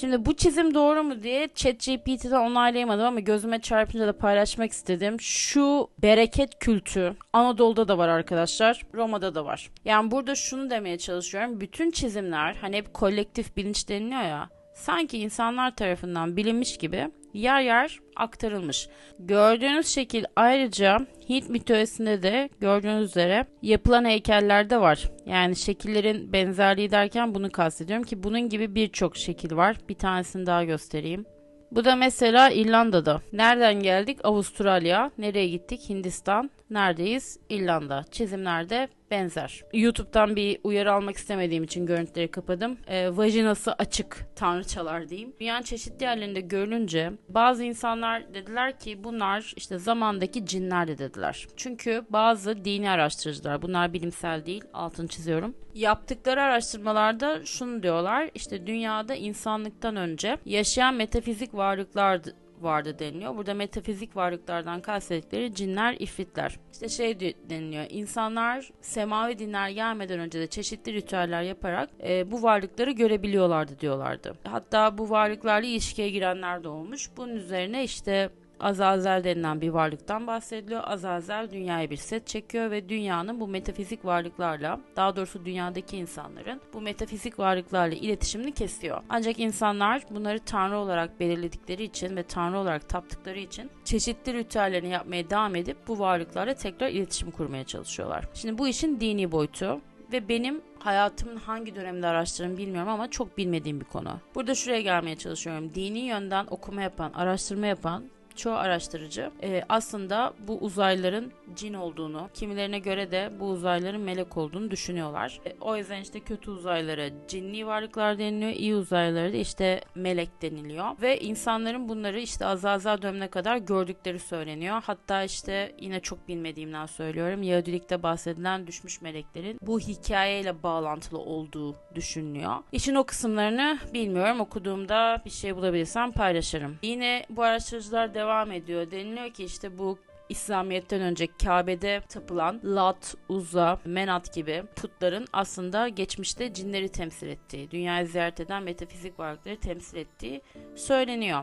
Şimdi bu çizim doğru mu diye ChatGPT'den onaylayamadım ama gözüme çarpınca da paylaşmak istedim. Şu bereket kültü Anadolu'da da var arkadaşlar. Roma'da da var. Yani burada şunu demeye çalışıyorum. Bütün çizimler hani hep kolektif bilinç deniliyor ya. Sanki insanlar tarafından bilinmiş gibi yer yer aktarılmış. Gördüğünüz şekil ayrıca Hint mitolojisinde de gördüğünüz üzere yapılan heykellerde var. Yani şekillerin benzerliği derken bunu kastediyorum ki bunun gibi birçok şekil var. Bir tanesini daha göstereyim. Bu da mesela İrlanda'da. Nereden geldik? Avustralya. Nereye gittik? Hindistan. Neredeyiz? İrlanda. Çizimlerde benzer. YouTube'dan bir uyarı almak istemediğim için görüntüleri kapadım. E, vajinası açık tanrıçalar diyeyim. Dünyanın çeşitli yerlerinde görülünce bazı insanlar dediler ki bunlar işte zamandaki cinler de dediler. Çünkü bazı dini araştırıcılar bunlar bilimsel değil altını çiziyorum. Yaptıkları araştırmalarda şunu diyorlar işte dünyada insanlıktan önce yaşayan metafizik varlıklar vardı deniliyor. Burada metafizik varlıklardan kastettikleri cinler, ifritler. İşte şey deniliyor. İnsanlar semavi dinler gelmeden önce de çeşitli ritüeller yaparak e, bu varlıkları görebiliyorlardı diyorlardı. Hatta bu varlıklarla ilişkiye girenler de olmuş. Bunun üzerine işte Azazel denilen bir varlıktan bahsediliyor. Azazel dünyaya bir set çekiyor ve dünyanın bu metafizik varlıklarla, daha doğrusu dünyadaki insanların bu metafizik varlıklarla iletişimini kesiyor. Ancak insanlar bunları tanrı olarak belirledikleri için ve tanrı olarak taptıkları için çeşitli ritüellerini yapmaya devam edip bu varlıklarla tekrar iletişim kurmaya çalışıyorlar. Şimdi bu işin dini boyutu ve benim hayatımın hangi dönemde araştırdığımı bilmiyorum ama çok bilmediğim bir konu. Burada şuraya gelmeye çalışıyorum. Dini yönden okuma yapan, araştırma yapan çoğu araştırıcı e, aslında bu uzaylıların cin olduğunu, kimilerine göre de bu uzaylıların melek olduğunu düşünüyorlar. E, o yüzden işte kötü uzaylılara cinli varlıklar deniliyor, iyi uzaylılara da işte melek deniliyor. Ve insanların bunları işte azazel dönemine kadar gördükleri söyleniyor. Hatta işte yine çok bilmediğimden söylüyorum. Yahudilikte bahsedilen düşmüş meleklerin bu hikayeyle bağlantılı olduğu düşünülüyor. İşin o kısımlarını bilmiyorum. Okuduğumda bir şey bulabilirsem paylaşırım. Yine bu araştırıcılar devam devam ediyor. Deniliyor ki işte bu İslamiyet'ten önce Kabe'de tapılan Lat, Uzza, Menat gibi putların aslında geçmişte cinleri temsil ettiği, dünyayı ziyaret eden metafizik varlıkları temsil ettiği söyleniyor.